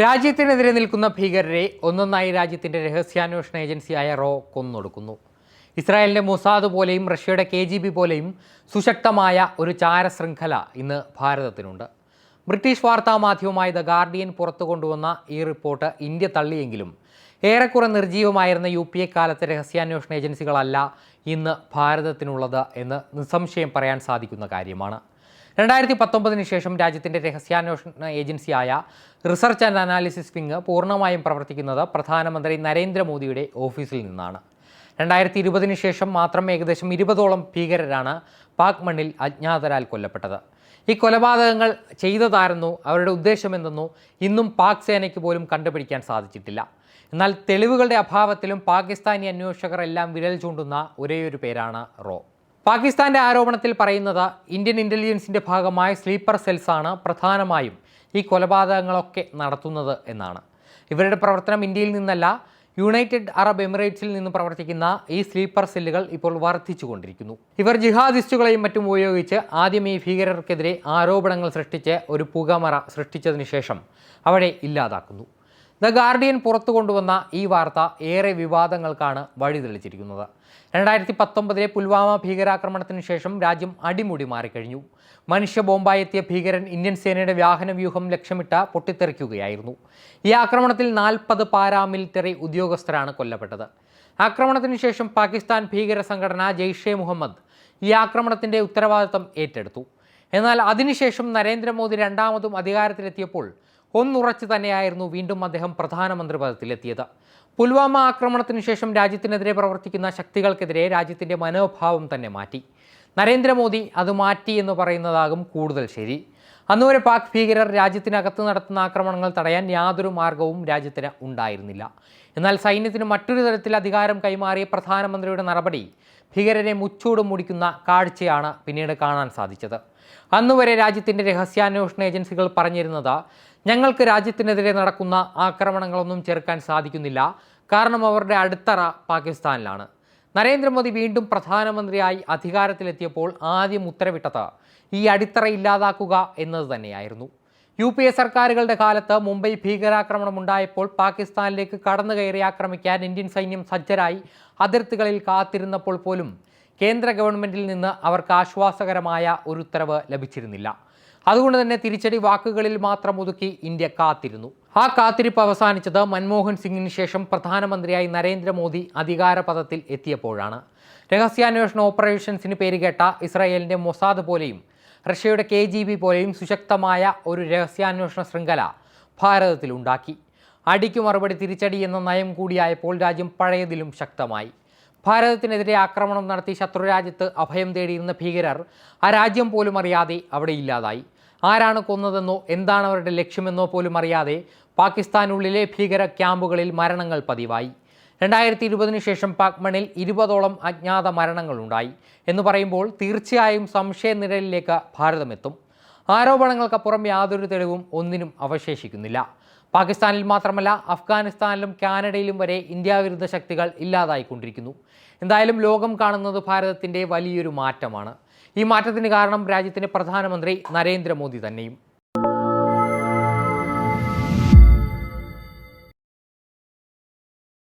രാജ്യത്തിനെതിരെ നിൽക്കുന്ന ഭീകരരെ ഒന്നൊന്നായി രാജ്യത്തിന്റെ രഹസ്യാന്വേഷണ ഏജൻസിയായ റോ കൊന്നൊടുക്കുന്നു. ഇസ്രായേലിന്റെ മൊസാദ് പോലെയും റഷ്യയുടെ കെ ജി ബി പോലെയും സുശക്തമായ ഒരു ചാരശൃംഖല ഇന്ന് ഭാരതത്തിനുണ്ട്. ബ്രിട്ടീഷ് വാർത്താ മാധ്യമമായ ദ ഗാർഡിയൻ പുറത്തു കൊണ്ടുവന്ന ഈ റിപ്പോർട്ട് ഇന്ത്യ തള്ളിയെങ്കിലും ഏറെക്കുറെ നിർജീവമായിരുന്ന യു പി എ കാലത്തെ രഹസ്യാന്വേഷണ ഏജൻസികളല്ല ഇന്ന് ഭാരതത്തിനുള്ളത് എന്ന് നിസ്സംശയം പറയാൻ സാധിക്കുന്ന കാര്യമാണ്. രണ്ടായിരത്തി പത്തൊമ്പതിന് ശേഷം രാജ്യത്തിന്റെ രഹസ്യാന്വേഷണ ഏജൻസിയായ റിസർച്ച് ആൻഡ് അനാലിസിസ് വിങ് പൂർണമായും പ്രവർത്തിക്കുന്നത് പ്രധാനമന്ത്രി നരേന്ദ്രമോദിയുടെ ഓഫീസിൽ നിന്നാണ്. രണ്ടായിരത്തി ഇരുപതിന് ശേഷം മാത്രം ഏകദേശം ഇരുപതോളം ഭീകരരാണ് പാക് മണ്ണിൽ അജ്ഞാതരാൽ കൊല്ലപ്പെട്ടത്. ഈ കൊലപാതകങ്ങൾ ചെയ്തതാരെന്നോ അവരുടെ ഉദ്ദേശമെന്തെന്നു ഇന്നും പാക് സേനയ്ക്ക് പോലും കണ്ടുപിടിക്കാൻ സാധിച്ചിട്ടില്ല. എന്നാൽ തെളിവുകളുടെ അഭാവത്തിലും പാകിസ്ഥാനി അന്വേഷകർ എല്ലാം വിരൽ ചൂണ്ടുന്ന ഒരേയൊരു പേരാണ് റോ. പാകിസ്ഥാന്റെ ആരോപണത്തിൽ പറയുന്നത് ഇന്ത്യൻ ഇന്റലിജൻസിന്റെ ഭാഗമായ സ്ലീപ്പർ സെൽസാണ് പ്രധാനമായും ഈ കൊലപാതകങ്ങളൊക്കെ നടത്തുന്നത് എന്നാണ്. ഇവരുടെ പ്രവർത്തനം ഇന്ത്യയിൽ നിന്നല്ല യുണൈറ്റഡ് അറബ് എമിറേറ്റ്സിൽ നിന്ന് പ്രവർത്തിക്കുന്ന ഈ സ്ലീപ്പർ സെല്ലുകൾ ഇപ്പോൾ വർദ്ധിച്ചുകൊണ്ടിരിക്കുന്നു. ഇവർ ജിഹാദിസ്റ്റുകളെയും മറ്റും ഉപയോഗിച്ച് ആദ്യം ഈ ഭീകരർക്കെതിരെ ആരോപണങ്ങൾ സൃഷ്ടിച്ച് ഒരു പുകമറ സൃഷ്ടിച്ചതിന് ശേഷം അവരെ ഇല്ലാതാക്കുന്നു. ദ ഗാർഡിയൻ പുറത്തു കൊണ്ടുവന്ന ഈ വാർത്ത ഏറെ വിവാദങ്ങൾക്കാണ് വഴിതെളിച്ചിരിക്കുന്നത്. രണ്ടായിരത്തി പത്തൊമ്പതിലെ പുൽവാമ ഭീകരാക്രമണത്തിന് ശേഷം രാജ്യം അടിമുടി മാറിക്കഴിഞ്ഞു. മനുഷ്യ ബോംബായി എത്തിയ ഭീകരൻ ഇന്ത്യൻ സേനയുടെ വാഹന വ്യൂഹം ലക്ഷ്യമിട്ട പൊട്ടിത്തെറിക്കുകയായിരുന്നു. ഈ ആക്രമണത്തിൽ നാൽപ്പത് പാരാമിലിറ്ററി ഉദ്യോഗസ്ഥരാണ് കൊല്ലപ്പെട്ടത്. ആക്രമണത്തിന് ശേഷം പാകിസ്ഥാൻ ഭീകര സംഘടന ജെയ്ഷെ മുഹമ്മദ് ഈ ആക്രമണത്തിന്റെ ഉത്തരവാദിത്തം ഏറ്റെടുത്തു. എന്നാൽ അതിനുശേഷം നരേന്ദ്രമോദി രണ്ടാമതും അധികാരത്തിലെത്തിയപ്പോൾ ഒന്നുറച്ചു തന്നെയായിരുന്നു വീണ്ടും അദ്ദേഹം പ്രധാനമന്ത്രി പദത്തിലെത്തിയത്. പുൽവാമ ആക്രമണത്തിന് ശേഷം രാജ്യത്തിനെതിരെ പ്രവർത്തിക്കുന്ന ശക്തികൾക്കെതിരെ രാജ്യത്തിന്റെ മനോഭാവം തന്നെ മാറ്റി. നരേന്ദ്രമോദി അത് മാറ്റി എന്ന് പറയുന്നതാകും കൂടുതൽ ശരി. അന്നുവരെ പാക് ഭീകരർ രാജ്യത്തിനകത്ത് നടത്തുന്ന ആക്രമണങ്ങൾ തടയാൻ യാതൊരു മാർഗവും രാജ്യത്തിന് ഉണ്ടായിരുന്നില്ല. എന്നാൽ സൈന്യത്തിന് മറ്റൊരു തരത്തിൽ അധികാരം കൈമാറിയ പ്രധാനമന്ത്രിയുടെ നടപടി ഭീകരരെ മുച്ചൂടും മുടിക്കുന്ന കാഴ്ചയാണ് പിന്നീട് കാണാൻ സാധിച്ചത്. അന്നുവരെ രാജ്യത്തിന്റെ രഹസ്യാന്വേഷണ ഏജൻസികൾ പറഞ്ഞിരുന്നത് ഞങ്ങൾക്ക് രാജ്യത്തിനെതിരെ നടക്കുന്ന ആക്രമണങ്ങളൊന്നും ചെറുക്കാൻ സാധിക്കുന്നില്ല. കാരണം അവരുടെ അടിത്തറ പാകിസ്ഥാനിലാണ്. നരേന്ദ്രമോദി വീണ്ടും പ്രധാനമന്ത്രിയായി അധികാരത്തിലെത്തിയപ്പോൾ ആദ്യം ഉത്തരവിട്ടത് ഈ അടിത്തറ ഇല്ലാതാക്കുക എന്നത് തന്നെയായിരുന്നു. യു പി എ സർക്കാരുകളുടെ കാലത്ത് മുംബൈ ഭീകരാക്രമണം ഉണ്ടായപ്പോൾ പാകിസ്ഥാനിലേക്ക് കടന്നു കയറി ആക്രമിക്കാൻ ഇന്ത്യൻ സൈന്യം സജ്ജരായി. അതിർത്തികളിൽ കാത്തിരുന്നപ്പോൾ പോലും കേന്ദ്ര ഗവൺമെന്റിൽ നിന്ന് അവർക്ക് ആശ്വാസകരമായ ഒരു ഉത്തരവ് ലഭിച്ചിരുന്നില്ല. അതുകൊണ്ട് തന്നെ തിരിച്ചടി വാക്കുകളിൽ മാത്രം ഒതുക്കി ഇന്ത്യ കാത്തിരുന്നു. ആ കാത്തിരിപ്പ് അവസാനിച്ചത് മൻമോഹൻ സിംഗിന് ശേഷം പ്രധാനമന്ത്രിയായി നരേന്ദ്രമോദി അധികാരപദത്തിൽ എത്തിയപ്പോഴാണ്. രഹസ്യാന്വേഷണ ഓപ്പറേഷൻസിന് പേരുകേട്ട ഇസ്രായേലിന്റെ മൊസാദ് പോലെയും റഷ്യയുടെ കെ പോലെയും സുശക്തമായ ഒരു രഹസ്യാന്വേഷണ ശൃംഖല ഭാരതത്തിലുണ്ടാക്കി അടിക്കു മറുപടി തിരിച്ചടി എന്ന നയം കൂടിയായപ്പോൾ രാജ്യം പഴയതിലും ശക്തമായി. ഭാരതത്തിനെതിരെ ആക്രമണം നടത്തി ശത്രുരാജ്യത്ത് അഭയം തേടിയിരുന്ന ഭീകരർ ആ രാജ്യം പോലും അറിയാതെ അവിടെ ഇല്ലാതായി. ആരാണ് കൊന്നതെന്നോ എന്താണ് അവരുടെ ലക്ഷ്യമെന്നോ പോലും അറിയാതെ പാകിസ്ഥാനുള്ളിലെ ഭീകര ക്യാമ്പുകളിൽ മരണങ്ങൾ പതിവായി. രണ്ടായിരത്തി ഇരുപതിനു ശേഷം പാക്മണിൽ ഇരുപതോളം അജ്ഞാത മരണങ്ങളുണ്ടായി എന്ന് പറയുമ്പോൾ തീർച്ചയായും സംശയനിഴലിലേക്ക് ഭാരതമെത്തും. ആരോപണങ്ങൾക്കപ്പുറം യാതൊരു തെളിവും ഒന്നിനും അവശേഷിക്കുന്നില്ല. പാകിസ്ഥാനിൽ മാത്രമല്ല അഫ്ഗാനിസ്ഥാനിലും കാനഡയിലും വരെ ഇന്ത്യാവിരുദ്ധ ശക്തികൾ ഇല്ലാതായിക്കൊണ്ടിരിക്കുന്നു. എന്തായാലും ലോകം കാണുന്നത് ഭാരതത്തിന്റെ വലിയൊരു മാറ്റമാണ്. ഈ മാറ്റത്തിന് കാരണം രാജ്യത്തിന്റെ പ്രധാനമന്ത്രി നരേന്ദ്രമോദി തന്നെയും.